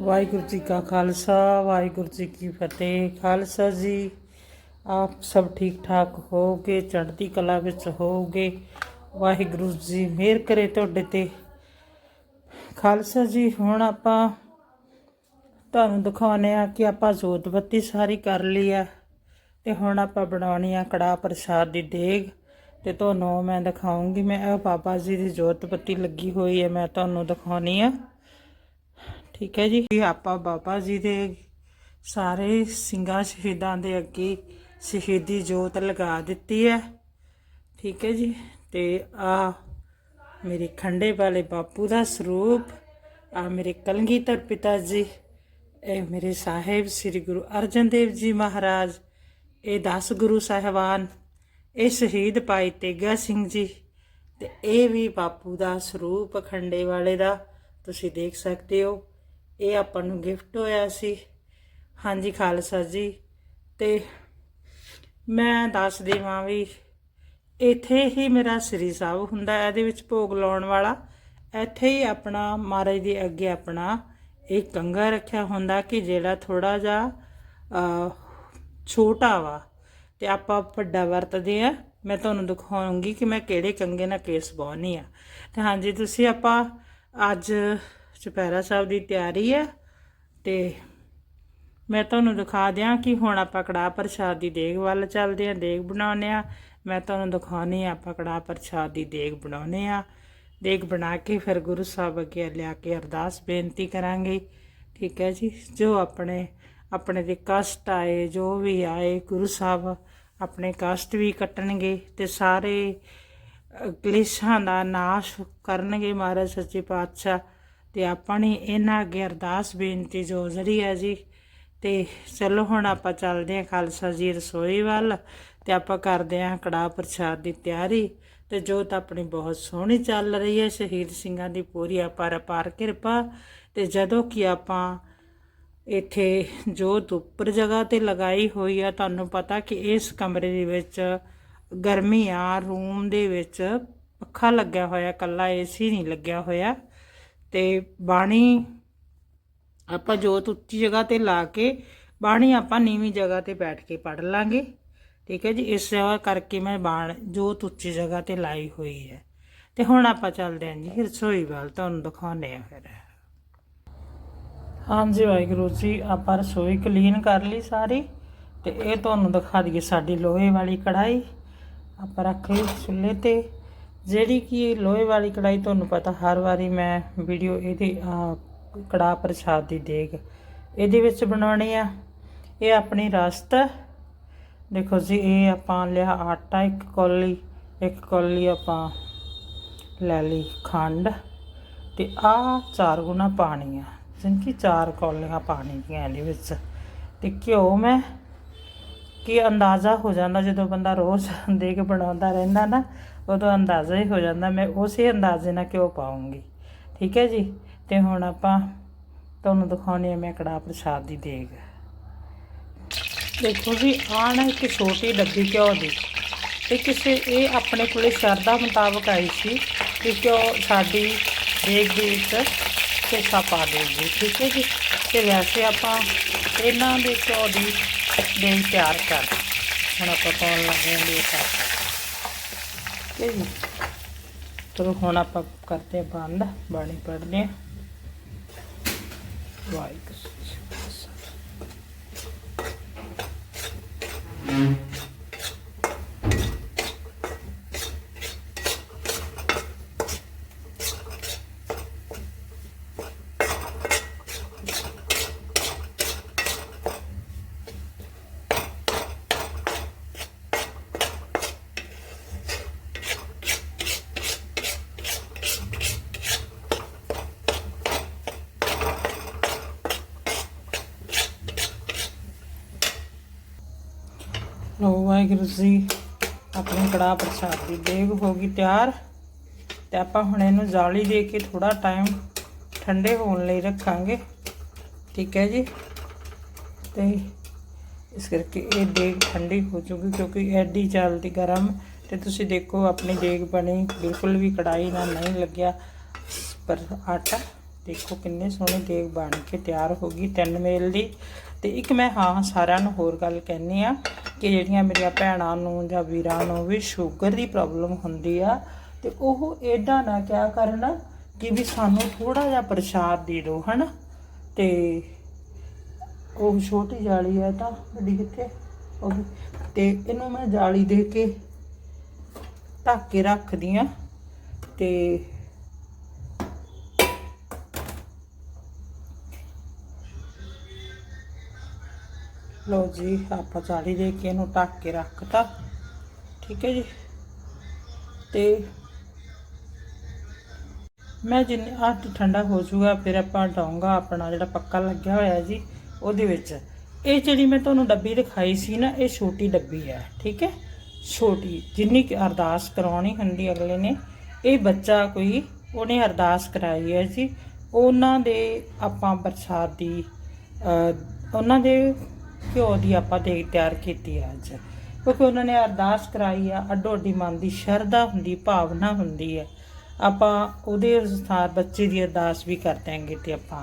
ਵਾਹਿਗੁਰੂ ਜੀ ਕਾ ਖਾਲਸਾ, ਵਾਹਿਗੁਰੂ ਜੀ ਕੀ ਫਤਿਹ। ਖਾਲਸਾ ਜੀ, ਆਪ ਸਭ ਠੀਕ ਠਾਕ ਹੋਗੇ ਚੜ੍ਹਦੀ ਕਲਾ ਵਿੱਚ ਹੋਗੇ ਵਾਹਿਗੁਰੂ ਜੀ ਮਿਹਰ ਕਰੇ ਤੁਹਾਡੇ ਤੇ। ਖਾਲਸਾ ਜੀ, ਹੁਣ ਆਪਾਂ ਤੁਹਾਨੂੰ ਦਿਖਾਉਨੇ ਆ ਕਿ ਆਪਾਂ ਜੋਤ ਬੱਤੀ ਸਾਰੀ ਕਰ ਲਈ ਆ ਤੇ ਹੁਣ ਆਪਾਂ ਬਣਾਉਣੀ ਆ ਕੜਾ ਪ੍ਰਸ਼ਾਦ ਦੀ ਦੇਗ। ਤੇ ਤੁਹਾਨੂੰ ਮੈਂ ਦਿਖਾਉਂਗੀ, ਮੈਂ ਇਹ ਬਾਬਾ ਜੀ ਦੀ ਜੋਤ ਬੱਤੀ ਲੱਗੀ ਹੋਈ ਹੈ, ਮੈਂ ਤੁਹਾਨੂੰ ਦਿਖਾਉਣੀ ਆ। ਠੀਕ ਹੈ ਜੀ। ਇਹ ਆਪਾਂ ਬਾਬਾ ਜੀ ਦੇ ਸਾਰੇ ਸਿੰਘਾਂ ਸ਼ਹੀਦਾਂ ਦੇ ਅੱਗੇ ਸ਼ਹੀਦੀ ਜੋਤ ਲਗਾ ਦਿੱਤੀ ਹੈ। ਠੀਕ ਹੈ ਜੀ। ਤੇ ਆ ਮੇਰੇ ਖੰਡੇ ਵਾਲੇ ਬਾਪੂ ਦਾ ਸਰੂਪ, ਆ ਮੇਰੇ ਕਲਗੀਧਰ ਪਿਤਾ ਜੀ ਇਹ ਮੇਰੇ ਸਾਹਿਬ ਸ੍ਰੀ ਗੁਰੂ ਅਰਜਨ ਦੇਵ ਜੀ ਮਹਾਰਾਜ, ਇਹ 10 ਗੁਰੂ ਸਾਹਿਬਾਨ, ਇਹ ਸ਼ਹੀਦ ਭਾਈ ਤੇਗਾ ਸਿੰਘ ਜੀ, ਤੇ ਇਹ ਵੀ ਬਾਪੂ ਦਾ ਸਰੂਪ ਖੰਡੇ ਵਾਲੇ ਦਾ, ਤੁਸੀਂ ਦੇਖ ਸਕਦੇ ਹੋ। ਇਹ ਆਪਾਂ ਨੂੰ ਗਿਫਟ ਹੋਇਆ ਸੀ। ਹਾਂਜੀ, ਖਾਲਸਾ ਜੀ। ਤੇ ਮੈਂ ਦੱਸ ਦੇਵਾਂ ਵੀ ਇੱਥੇ ਹੀ ਮੇਰਾ ਸ੍ਰੀ ਸਾਹਿਬ ਹੁੰਦਾ ਇਹਦੇ ਵਿੱਚ ਭੋਗ ਲਾਉਣ ਵਾਲਾ। ਇੱਥੇ ਹੀ ਆਪਣਾ ਮਹਾਰਾਜ ਦੇ ਅੱਗੇ ਆਪਣਾ ਇੱਕ ਕੰਗਾ ਰੱਖਿਆ ਹੁੰਦਾ ਕਿ ਜਿਹੜਾ ਥੋੜਾ ਜਿਹਾ ਛੋਟਾ ਵਾ। ਤੇ ਆਪਾਂ ਵੱਡਾ ਵਰਤਦੇ ਆ ਮੈਂ ਤੁਹਾਨੂੰ ਦਿਖਾਉਂਗੀ ਕਿ ਮੈਂ ਕਿਹੜੇ ਕੰਗੇ ਨਾਲ ਕੇਸ ਪਾਉਣੀ ਆ ਤੇ ਹਾਂਜੀ, ਤੁਸੀਂ ਆਪਾਂ ਅੱਜ ਚੁਪਹਿਰਾ ਸਾਹਿਬ ਦੀ ਤਿਆਰੀ ਹੈ ਤੇ ਮੈਂ ਤੁਹਾਨੂੰ ਦਿਖਾ ਦਿਆਂ ਕਿ ਹੁਣ ਆਪਾਂ ਕੜਾਹ ਪ੍ਰਸ਼ਾਦ ਦੀ ਦੇਗ ਵੱਲ ਚੱਲਦੇ ਆਂ ਦੇਗ ਬਣਾਉਨੇ ਆ ਮੈਂ ਤੁਹਾਨੂੰ ਦਿਖਾਉਣੀ ਆ ਆਪਾਂ ਕੜਾਹ ਪ੍ਰਸ਼ਾਦ ਦੀ ਦੇਗ ਬਣਾਉਨੇ ਆ ਦੇਗ ਬਣਾ ਕੇ ਫਿਰ ਗੁਰੂ ਸਾਹਿਬ ਅੱਗੇ ਲਿਆ ਕੇ ਅਰਦਾਸ ਬੇਨਤੀ ਕਰਾਂਗੇ। ਠੀਕ ਹੈ ਜੀ, ਜੋ ਆਪਣੇ ਆਪਣੇ ਦੇ ਕਸ਼ਟ ਆਏ, ਜੋ ਵੀ ਆਏ, ਗੁਰੂ ਸਾਹਿਬ ਆਪਣੇ ਕਸ਼ਟ ਵੀ ਕੱਟਣਗੇ ਤੇ ਸਾਰੇ ਕਲੇਸ਼ਾਂ ਦਾ ਨਾਸ਼ ਕਰਨਗੇ ਮਹਾਰਾਜ ਸੱਚੇ ਪਾਤਸ਼ਾਹ। ਤੇ ਆਪਾਂ ਨੇ ਇਹਨਾਂ ਅੱਗੇ ਅਰਦਾਸ ਬੇਨਤੀ ਜੋ ਹੈ ਜੀ। ਤੇ ਚਲੋ ਹੁਣ ਆਪਾਂ ਚੱਲਦੇ ਹਾਂ ਖਾਲਸਾ ਜੀ ਰਸੋਈ ਵੱਲ ਤੇ ਆਪਾਂ ਕਰਦੇ ਹਾਂ ਕੜਾਹ ਪ੍ਰਸ਼ਾਦ ਦੀ ਤਿਆਰੀ। ਤੇ ਜੋਤ ਆਪਣੀ ਬਹੁਤ ਸੋਹਣੀ ਚੱਲ ਰਹੀ ਹੈ, ਸ਼ਹੀਦ ਸਿੰਘਾਂ ਦੀ ਪੂਰੀ ਅਪਾਰ ਅਪਾਰ ਕਿਰਪਾ। ਤੇ ਜਦੋਂ ਕਿ ਆਪਾਂ ਇੱਥੇ ਜੋਤ ਉੱਪਰ ਜਗ੍ਹਾ ਤੇ ਲਗਾਈ ਹੋਈ ਆ, ਤੁਹਾਨੂੰ ਪਤਾ ਕਿ ਇਸ ਕਮਰੇ ਦੇ ਵਿੱਚ ਗਰਮੀ ਆ, ਰੂਮ ਦੇ ਵਿੱਚ ਪੱਖਾ ਲੱਗਿਆ ਹੋਇਆ, ਕੱਲਾ ਏਸੀ ਨਹੀਂ ਲੱਗਿਆ ਹੋਇਆ। ਤੇ ਬਾਣੀ ਆਪਾਂ ਜੋਤ ਉੱਚੀ ਜਗ੍ਹਾ ਤੇ ਲਾ ਕੇ, ਬਾਣੀ ਆਪਾਂ ਨੀਵੀਂ ਜਗ੍ਹਾ ਤੇ ਬੈਠ ਕੇ ਪੜ ਲਾਂਗੇ। ਠੀਕ ਹੈ ਜੀ, ਇਸ ਕਰਕੇ ਮੈਂ ਬਾਣ, ਜੋਤ ਉੱਚੀ ਜਗ੍ਹਾ ਤੇ ਲਾਈ ਹੋਈ ਹੈ। ਤੇ ਹੁਣ ਆਪਾਂ ਚੱਲਦੇ ਹਾਂ ਜੀ ਰਸੋਈ ਵੱਲ ਤੁਹਾਨੂੰ ਦਿਖਾਉਂਦੇ ਆ ਫਿਰ। ਹਾਂਜੀ ਵਾਹਿਗੁਰੂ ਜੀ, ਆਪਾਂ ਰਸੋਈ ਕਲੀਨ ਕਰ ਲਈ ਸਾਰੀ ਤੇ ਇਹ ਤੁਹਾਨੂੰ ਦਿਖਾ ਦਈਏ ਸਾਡੀ ਲੋਹੇ ਵਾਲੀ ਕੜਾਈ ਆਪਾਂ ਰੱਖ ਲਈ ਚੁੱਲ੍ਹੇ ਤੇ। ਜਿਹੜੀ ਕਿ ਲੋਹੇ ਵਾਲੀ ਕੜਾਈ ਤੁਹਾਨੂੰ ਪਤਾ ਹਰ ਵਾਰੀ ਮੈਂ ਵੀਡੀਓ ਇਹਦੀ ਆਹ, ਕੜਾਹ ਪ੍ਰਸ਼ਾਦ ਦੀ ਦੇਗ ਇਹਦੇ ਵਿੱਚ ਬਣਾਉਣੀ ਆ। ਇਹ ਆਪਣੀ ਰਸਤ ਦੇਖੋ ਜੀ ਇਹ ਆਪਾਂ ਲਿਆ ਆਟਾ ਇੱਕ ਕੌਲੀ ਇੱਕ ਕੌਲੀ ਆਪਾਂ ਲੈ ਲਈ ਖੰਡ ਤੇ ਆ ਚਾਰ ਗੁਣਾ ਪਾਣੀ ਆ। ਜਿਨ ਕਿ ਚਾਰ ਕੌਲੀਆਂ ਪਾਣੀ ਦੀਆਂ ਇਹਦੇ ਵਿੱਚ ਤੇ ਘਿਓ ਮੈਂ ਕਿ ਅੰਦਾਜ਼ਾ ਹੋ ਜਾਂਦਾ ਜਦੋਂ ਬੰਦਾ ਰੋਜ਼ ਦੇਖ ਬਣਾਉਂਦਾ ਰਹਿੰਦਾ ਨਾ, ਉਦੋਂ ਅੰਦਾਜ਼ਾ ਹੀ ਹੋ ਜਾਂਦਾ। ਮੈਂ ਉਸੇ ਅੰਦਾਜ਼ੇ ਨਾਲ ਘਿਓ ਪਾਉਂਗੀ ਠੀਕ ਹੈ ਜੀ? ਤੇ ਹੁਣ ਆਪਾਂ ਤੁਹਾਨੂੰ ਦਿਖਾਉਣੀ ਹੈ ਮੈਂ ਕੜਾਹ ਪ੍ਰਸ਼ਾਦ ਦੀ ਦੇਗ। ਦੇਖੋ ਜੀ, ਆਹ ਨਾ ਇੱਕ ਛੋਟੀ ਡੱਬੀ ਘਿਓ ਦੀ। ਤੇ ਕਿਸੇ, ਇਹ ਆਪਣੇ ਕੋਲੇ ਸ਼ਰਧਾ ਮੁਤਾਬਕ ਆਈ ਸੀ ਕਿ ਘਿਓ ਸਾਡੀ ਦੇਗ ਦੇ ਵਿੱਚ ਹਿੱਸਾ ਪਾ ਦੇਗੀ ਠੀਕ ਹੈ ਜੀ? ਤੇ ਵੈਸੇ ਆਪਾਂ ਇਹਨਾਂ ਦੇ ਘਿਓ ਦੀ ਦੇਗ ਤਿਆਰ ਕਰ। ਹੁਣ ਆਪਾਂ ਪਾਉਣ ਲੱਗੇ ਹਾਂ ਇਹ ਸਾਰਾ ਠੀਕ ਹੈ ਜੀ ਚਲੋ ਹੁਣ ਆਪਾਂ ਕਰਦੇ ਬੰਦ ਬਾਣੀ ਪੜ੍ਹਦੇ ਹਾਂ। ਵਾਹਿਗੁਰੂ ਜੀ ਕਾ ਖਾਲਸਾ। ਲੋ ਵਾਹਿਗੁਰੂ ਜੀ ਆਪਣੀ ਕੜਾਹ ਪ੍ਰਸ਼ਾਦ ਦੀ ਦੇਗ ਹੋ ਗਈ ਤਿਆਰ ਤੇ ਆਪਾਂ ਹੁਣ ਇਹਨੂੰ ਜਾਲੀ ਦੇ ਕੇ ਥੋੜਾ ਟਾਈਮ ਠੰਡੇ ਹੋਣ ਲਈ ਰੱਖਾਂਗੇ। ਠੀਕ ਹੈ ਜੀ? ਤੇ ਇਸ ਕਰਕੇ ਇਹ ਦੇਗ ਠੰਡੀ ਹੋ ਚੁੱਕੀ ਕਿਉਂਕਿ ਐਡੀ ਚੱਲਦੀ ਗਰਮ ਤੇ ਤੁਸੀਂ ਦੇਖੋ ਆਪਣੀ ਦੇਗ ਬਣੀ, ਬਿਲਕੁਲ ਵੀ ਕੜਾਈ ਨਾਲ ਨਹੀਂ ਲੱਗਿਆ। ਪਰ ਆਟਾ ਦੇਖੋ ਕਿੰਨੇ ਸੋਹਣੇ ਦੇਗ ਬਣ ਕੇ ਤਿਆਰ ਹੋ ਗਈ। ਤਿੰਨ ਮੇਲ ਦੀ ਤੇ ਇੱਕ ਮੈਂ ਹਾਂ ਸਾਰਿਆਂ ਨੂੰ ਹੋਰ ਗੱਲ ਕਹਿਣੀ ਆ ਕਿ ਜਿਹੜੀਆਂ ਮੇਰੀਆਂ ਭੈਣਾਂ ਨੂੰ ਜਾਂ ਵੀਰਾਂ ਨੂੰ ਵੀ ਸ਼ੂਗਰ ਦੀ ਪ੍ਰੋਬਲਮ ਹੁੰਦੀ ਆ ਤੇ ਉਹ ਐਡਾ ਨਾ ਕਿਆ ਕਰਨ ਕਿ ਵੀ ਸਾਨੂੰ ਥੋੜਾ ਜਿਹਾ ਪ੍ਰਸ਼ਾਦ ਦੇ ਦਿਓ, ਹਨਾ ਤੇ ਉਹ ਛੋਟੀ ਜਾਲੀ ਹੈ ਤਾਂ, ਵੱਡੀ ਕਿੱਥੇ ਉਹ ਵੀ। ਤੇ ਇਹਨੂੰ ਮੈਂ ਜਾਲੀ ਦੇ ਕੇ ਢੱਕ ਕੇ ਰੱਖਦੀ ਆ ਤੇ ਲੋ ਜੀ, ਆਪਾਂ ਜਾਲੀ ਦੇ ਕੇ ਇਹਨੂੰ ਢੱਕ ਕੇ ਰੱਖਤਾ। ਠੀਕ ਹੈ ਜੀ? ਤੇ ਮੈਂ ਜਿੰਨੇ ਹੱਥ ਠੰਡਾ ਹੋ ਜਾਊਗਾ, ਫਿਰ ਆਪਾਂ ਡਾਉਂਗਾ ਆਪਣਾ ਜਿਹੜਾ ਪੱਕਾ ਲੱਗਿਆ ਹੋਇਆ ਜੀ, ਉਹਦੇ ਵਿੱਚ। ਇਹ ਜਿਹੜੀ ਮੈਂ ਤੁਹਾਨੂੰ ਡੱਬੀ ਦਿਖਾਈ ਸੀ ਨਾ, ਇਹ ਛੋਟੀ ਡੱਬੀ ਹੈ, ਠੀਕ ਹੈ? ਛੋਟੀ, ਜਿੰਨੀ ਕਿ ਅਰਦਾਸ ਕਰਾਉਣੀ ਹੁੰਦੀ ਅਗਲੇ ਨੇ। ਇਹ ਬੱਚਾ ਕੋਈ, ਉਹਨੇ ਅਰਦਾਸ ਕਰਾਈ ਹੈ ਜੀ। ਉਹਨਾਂ ਦੇ ਆਪਾਂ ਪ੍ਰਸਾਦ ਦੀ ਉਹਨਾਂ ਦੇ ਘਿਓ ਦੀ ਆਪਾਂ ਦੇਗ ਤਿਆਰ ਕੀਤੀ ਆ ਅੱਜ। ਕਿਉਂਕਿ ਉਹਨਾਂ ਨੇ ਅਰਦਾਸ ਕਰਾਈ ਆ, ਅੱਡੋ ਅੱਡੀ ਮਨ ਦੀ ਸ਼ਰਧਾ ਹੁੰਦੀ, ਭਾਵਨਾ ਹੁੰਦੀ ਹੈ ਆਪਾਂ ਉਹਦੇ ਅਨੁਸਾਰ ਬੱਚੇ ਦੀ ਅਰਦਾਸ ਵੀ ਕਰ ਦਿਆਂਗੇ ਤੇ ਆਪਾਂ,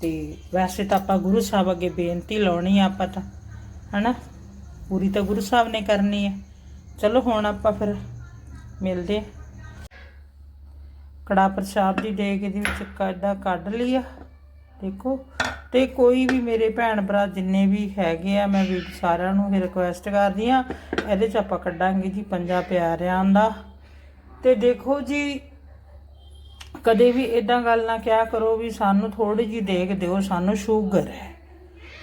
ਤੇ ਵੈਸੇ ਤਾਂ ਆਪਾਂ ਗੁਰੂ ਸਾਹਿਬ ਅੱਗੇ ਬੇਨਤੀ ਲਾਉਣੀ ਆ ਆਪਾਂ ਤਾਂ, ਹਨਾ? ਪੂਰੀ ਤਾਂ ਗੁਰੂ ਸਾਹਿਬ ਨੇ ਕਰਨੀ ਹੈ ਚਲੋ ਹੁਣ ਆਪਾਂ ਫਿਰ ਮਿਲਦੇ ਹਾਂ। ਕੜਾ ਪ੍ਰਸ਼ਾਦ ਦੀ ਦੇਗ ਇਹਦੇ ਵਿੱਚ ਕੱਢਾ, ਕੱਢ ਲਈ ਆ। ਦੇਖੋ। ਤੇ ਕੋਈ ਵੀ ਮੇਰੇ ਭੈਣ ਭਰਾ ਜਿੰਨੇ ਵੀ ਹੈਗੇ ਆ, ਮੈਂ ਵੀ ਸਾਰਿਆਂ ਨੂੰ ਇਹ ਰਿਕੁਐਸਟ ਕਰਦੀ ਆ ਇਹਦੇ ਚ ਆਪਾਂ ਕੱਢਾਂਗੇ ਜੀ ਪੰਜਾ ਪਿਆਰਿਆਂ ਦਾ। ਤੇ ਦੇਖੋ ਜੀ, ਕਦੇ ਵੀ ਇਦਾਂ ਗੱਲ ਨਾ ਕਿਹਾ ਕਰੋ ਵੀ ਸਾਨੂੰ ਥੋੜੀ ਜੀ ਦੇਖ ਦਿਓ, ਸਾਨੂੰ ਸ਼ੂਗਰ ਹੈ।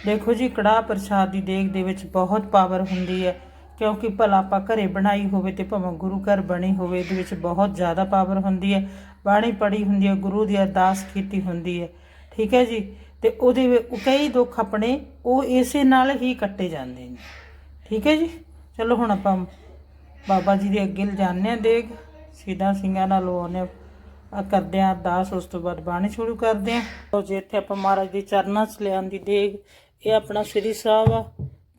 ਦੇਖੋ ਜੀ, ਕੜਾਹ ਪ੍ਰਸ਼ਾਦ ਦੀ ਦੇਖ ਦੇ ਵਿੱਚ ਬਹੁਤ ਪਾਵਰ ਹੁੰਦੀ ਹੈ, ਕਿਉਂਕਿ ਭਲਾ ਆਪਾਂ ਘਰੇ ਬਣਾਈ ਹੋਵੇ ਤੇ ਭਾਵੇਂ ਗੁਰੂ ਘਰ ਬਣੀ ਹੋਵੇ, ਇਹਦੇ ਵਿੱਚ ਬਹੁਤ ਜ਼ਿਆਦਾ ਪਾਵਰ ਹੁੰਦੀ ਹੈ। ਬਾਣੀ ਪੜੀ ਹੁੰਦੀ ਹੈ, ਗੁਰੂ ਦੀ ਅਰਦਾਸ ਕੀਤੀ ਹੁੰਦੀ ਹੈ। ਠੀਕ ਹੈ ਜੀ ਤੇ ਉਹਦੇ ਵਿੱਚ ਕਈ ਦੁੱਖ ਆਪਣੇ ਉਹ ਇਸੇ ਨਾਲ ਹੀ ਕੱਟੇ ਜਾਂਦੇ ਨੇ। ਠੀਕ ਹੈ ਜੀ? ਚਲੋ ਹੁਣ ਆਪਾਂ ਬਾਬਾ ਜੀ ਦੇ ਅੱਗੇ ਲਿਜਾਣੇ ਆ ਦੇਗ। ਸਿੱਧਾ ਸਿੰਘਾਂ ਨਾਲ ਉਹਨੇ ਆ ਕਰਦੇ ਆ ਅਰਦਾਸ, ਉਸ ਤੋਂ ਬਾਅਦ ਬਾਣੀ ਸ਼ੁਰੂ ਕਰਦੇ ਆ। ਤੋ ਜੇ, ਇੱਥੇ ਆਪਾਂ ਮਹਾਰਾਜ ਦੇ ਚਰਨਾਂ 'ਚ ਲਿਆਂਦੀ ਦੇਗ। ਇਹ ਆਪਣਾ ਸ੍ਰੀ ਸਾਹਿਬ ਆ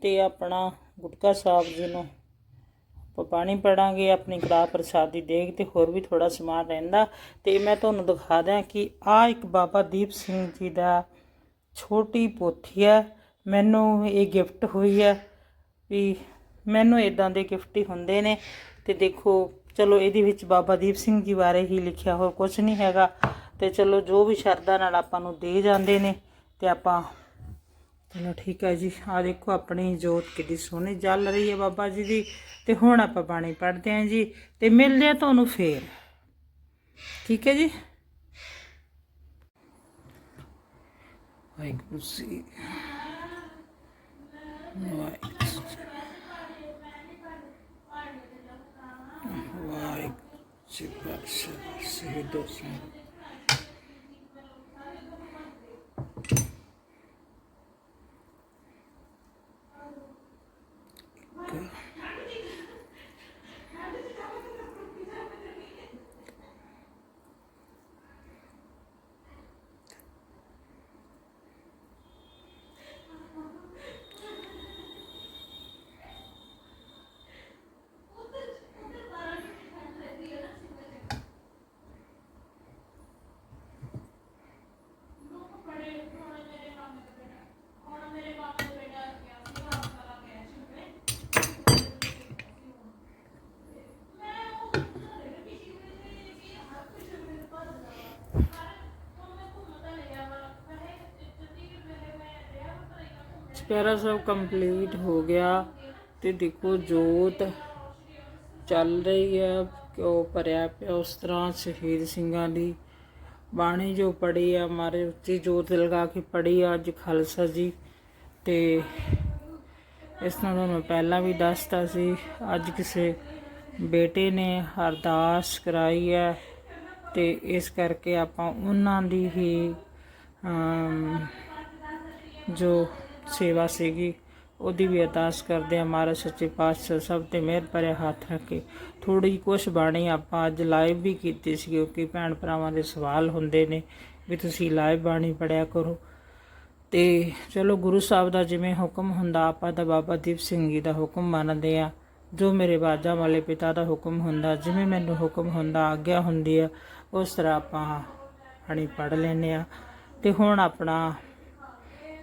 ਤੇ ਆਪਣਾ ਗੁਟਕਾ ਸਾਹਿਬ ਜੀ ਨੂੰ ਆਪਾਂ ਪਾਣੀ ਪੜਾਂਗੇ, ਆਪਣੀ ਕੜਾ ਪ੍ਰਸਾਦ ਦੀ ਦੇਗ ਤੇ ਹੋਰ ਵੀ ਥੋੜਾ ਸਮਾਨ ਰਹਿੰਦਾ। ਤੇ ਮੈਂ ਤੁਹਾਨੂੰ ਦਿਖਾ ਦਿਆਂ ਕਿ ਆ ਇੱਕ ਬਾਬਾ ਦੀਪ ਸਿੰਘ ਜੀ ਦਾ ਛੋਟੀ ਪੋਥੀ ਹੈ, ਮੈਨੂੰ ਇਹ ਗਿਫਟ ਹੋਈ ਹੈ ਵੀ ਮੈਨੂੰ ਇਦਾਂ ਦੇ ਗਿਫਟ ਹੀ ਹੁੰਦੇ ਨੇ। ਤੇ ਦੇਖੋ, ਚਲੋ ਇਹਦੇ ਵਿੱਚ ਬਾਬਾ ਦੀਪ ਸਿੰਘ ਜੀ ਬਾਰੇ ਹੀ ਲਿਖਿਆ ਹੋਰ ਕੁਝ ਨਹੀਂ ਹੈਗਾ। ਤੇ ਚਲੋ ਜੋ ਵੀ ਸ਼ਰਧਾ ਨਾਲ ਆਪਾਂ ਨੂੰ ਦੇ ਜਾਂਦੇ ਨੇ, ਤੇ ਆਪਾਂ ਚਲੋ ਠੀਕ ਹੈ ਜੀ। ਆ ਦੇਖੋ ਆਪਣੀ ਜੋਤ ਕਿੱਡੀ ਸੋਹਣੀ ਜਲ ਰਹੀ ਹੈ ਬਾਬਾ ਜੀ ਦੀ। ਤੇ ਹੁਣ ਆਪਾਂ ਬਾਣੀ ਪੜ੍ਹਦੇ ਹਾਂ ਜੀ। ਤੇ ਮਿਲਦੇ ਆ ਤੁਹਾਨੂੰ ਫੇਰ। ਠੀਕ ਹੈ ਜੀ? ਵਾਹਿਗੁਰੂ ਜੀ ਵਾਹਿਗੁਰੂ ਜੀ। ਵਾਹਿਗੁਰੂ ਜੀ ਪਾਤਸ਼ਾਹ ਸਹਿਦੋ ਸਿੰਘ ਸਭ ਕੰਪਲੀਟ ਹੋ ਗਿਆ ਤੇ ਦੇਖੋ ਜੋਤ ਚੱਲ ਰਹੀ ਹੈ ਕਿਉਂ ਭਰਿਆ ਪਿਆ ਉਸ ਤਰ੍ਹਾਂ ਸ਼ਹੀਦ ਸਿੰਘਾਂ ਦੀ। ਬਾਣੀ ਜੋ ਪੜੀ ਆ, ਮਾਰੇ ਉੱਚੀ ਜੋਤ ਲਗਾ ਕੇ ਪੜੀ ਆ ਅੱਜ ਖਾਲਸਾ ਜੀ ਤੇ ਇਸ ਨਾਲ ਤੁਹਾਨੂੰ ਪਹਿਲਾਂ ਵੀ ਦੱਸਤਾ ਸੀ, ਅੱਜ ਕਿਸੇ ਬੇਟੇ ਨੇ ਅਰਦਾਸ ਕਰਾਈ ਹੈ ਤੇ ਇਸ ਕਰਕੇ ਆਪਾਂ ਉਹਨਾਂ ਦੀ ਹੀ ਜੋ ਸੇਵਾ ਸੀਗੀ। ਉਹਦੀ ਵੀ ਅਰਦਾਸ ਕਰਦੇ ਹਾਂ ਮਹਾਰਾਜ ਸੱਚੇ ਪਾਤਸ਼ਾਹ ਸਭ ਤੇ ਮਿਹਰ ਭਰੇ ਹੱਥ ਰੱਖੇ। ਥੋੜੀ ਕੁਛ ਬਾਣੀ ਆਪਾਂ ਅੱਜ ਲਾਈਵ ਵੀ ਕੀਤੀ ਸੀ ਕਿਉਂਕਿ ਭੈਣ ਭਰਾਵਾਂ ਦੇ ਸਵਾਲ ਹੁੰਦੇ ਨੇ ਵੀ ਤੁਸੀਂ ਲਾਈਵ ਬਾਣੀ ਪੜਿਆ ਕਰੋ। ਤੇ ਚਲੋ ਗੁਰੂ ਸਾਹਿਬ ਦਾ ਜਿਵੇਂ ਹੁਕਮ ਹੁੰਦਾ, ਆਪਾਂ ਤਾਂ ਬਾਬਾ ਦੀਪ ਸਿੰਘ ਜੀ ਦਾ ਹੁਕਮ ਮੰਨਦੇ ਆ ਜੋ ਮੇਰੇ ਬਾਜਾ ਵਾਲੇ ਪਿਤਾ ਦਾ ਹੁਕਮ ਹੁੰਦਾ, ਜਿਵੇਂ ਮੈਨੂੰ ਹੁਕਮ ਹੁੰਦਾ, ਆਗਿਆ ਹੁੰਦੀ ਆ, ਉਸ ਤਰ੍ਹਾਂ ਆਪਾਂ ਬਾਣੀ ਪੜ੍ਹ ਲੈਂਦੇ ਆ ਤੇ ਹੁਣ ਆਪਣਾ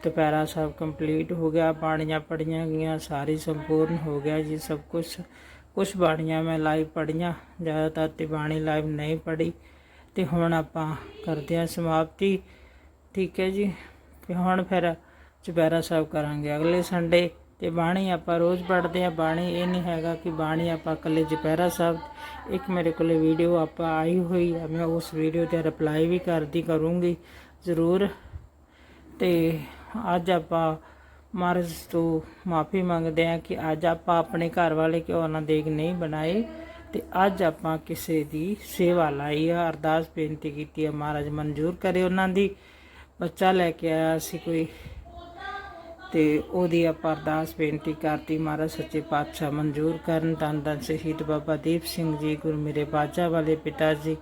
ਦੁਪਹਿਰਾ ਸਭ ਕੰਪਲੀਟ ਹੋ ਗਿਆ, ਬਾਣੀਆਂ ਪੜੀਆਂ ਗਈਆਂ, ਸਾਰੀ ਸੰਪੂਰਨ ਹੋ ਗਿਆ ਜੀ, ਸਭ ਕੁਝ ਕੁਝ ਬਾਣੀਆਂ ਮੈਂ ਲਾਈਵ ਪੜੀਆਂ ਜ਼ਿਆਦਾਤਰ ਤੇ ਬਾਣੀ ਲਾਈਵ ਨਹੀਂ ਪੜੀ ਤੇ ਹੁਣ ਆਪਾਂ ਕਰਦੇ ਹਾਂ ਸਮਾਪਤੀ। ਠੀਕ ਹੈ ਜੀ, ਤੇ ਹੁਣ ਫਿਰ ਚੁਪਹਿਰਾ ਸਾਹਿਬ ਕਰਾਂਗੇ, ਅਗਲੇ ਸੰਡੇ ਤੇ ਬਾਣੀ ਆਪਾਂ ਰੋਜ਼ ਪੜ੍ਹਦੇ ਆ ਬਾਣੀ ਇਹ ਨਹੀਂ ਹੈਗਾ ਕਿ ਬਾਣੀ ਆਪਾਂ ਇਕੱਲੇ ਚੁਪਹਿਰਾ ਸਾਹਿਬ ਇੱਕ ਮੇਰੇ ਕੋਲੇ ਵੀਡੀਓ ਆਪਾਂ ਆਈ ਹੋਈ ਆ, ਮੈਂ ਉਸ ਵੀਡੀਓ ਤੇ ਰਿਪਲਾਈ ਵੀ ਕਰਦੀ ਕਰੂੰਗੀ ਜ਼ਰੂਰ। ਤੇ ਅੱਜ ਆਪਾਂ ਮਹਾਰਾਜ ਤੋਂ ਮਾਫੀ ਮੰਗਦੇ ਹਾਂ ਕਿ ਅੱਜ ਆਪਾਂ ਆਪਣੇ ਘਰ ਵਾਲੇ ਕਿਉਂ ਨਾ ਦੇਗ ਨਹੀਂ ਬਣਾਏ ਤੇ ਅੱਜ ਆਪਾਂ ਕਿਸੇ ਦੀ ਸੇਵਾ ਲਾਈ ਆ। ਅਰਦਾਸ ਬੇਨਤੀ ਕੀਤੀ ਹੈ ਮਹਾਰਾਜ, ਮਨਜ਼ੂਰ ਕਰੇ ਉਹਨਾਂ ਦੀ। ਬੱਚਾ ਲੈ ਕੇ ਆਇਆ ਸੀ ਕੋਈ ਤੇ ਉਹਦੀ ਆਪਾਂ ਅਰਦਾਸ ਬੇਨਤੀ ਕਰਤੀ। ਮਹਾਰਾਜ ਸੱਚੇ ਪਾਤਸ਼ਾਹ ਮਨਜ਼ੂਰ ਕਰਨ। ਧੰਨ ਧੰਨ ਸ਼ਹੀਦ ਬਾਬਾ ਦੀਪ ਸਿੰਘ ਜੀ, ਗੁਰੂ ਮੇਰੇ ਬਾਜਾ ਵਾਲੇ ਪਿਤਾ ਜੀ,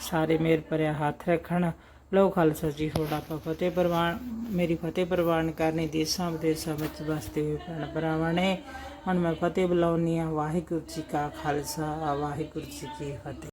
ਸਾਰੇ ਮੇਰ ਭਰਿਆ ਹੱਥ ਰੱਖਣ। ਲਓ ਖਾਲਸਾ ਜੀ, ਹੁਣ ਆਪਾਂ ਫਤਿਹ ਪ੍ਰਵਾਨ, ਮੇਰੀ ਫਤਿਹ ਪ੍ਰਵਾਨ ਕਰਨੀ ਦੇਸਾਂ ਵਿਦੇਸਾਂ ਵਿੱਚ ਵਸਦੇ ਹੋਏ ਭੈਣ ਭਰਾਵਾਂ ਨੇ। ਹੁਣ ਮੈਂ ਫਤਿਹ ਬੁਲਾਉਣੀ ਆ ਵਾਹਿਗੁਰੂ ਜੀ ਕਾ ਖਾਲਸਾ, ਵਾਹਿਗੁਰੂ ਜੀ ਕੀ ਫਤਿਹ।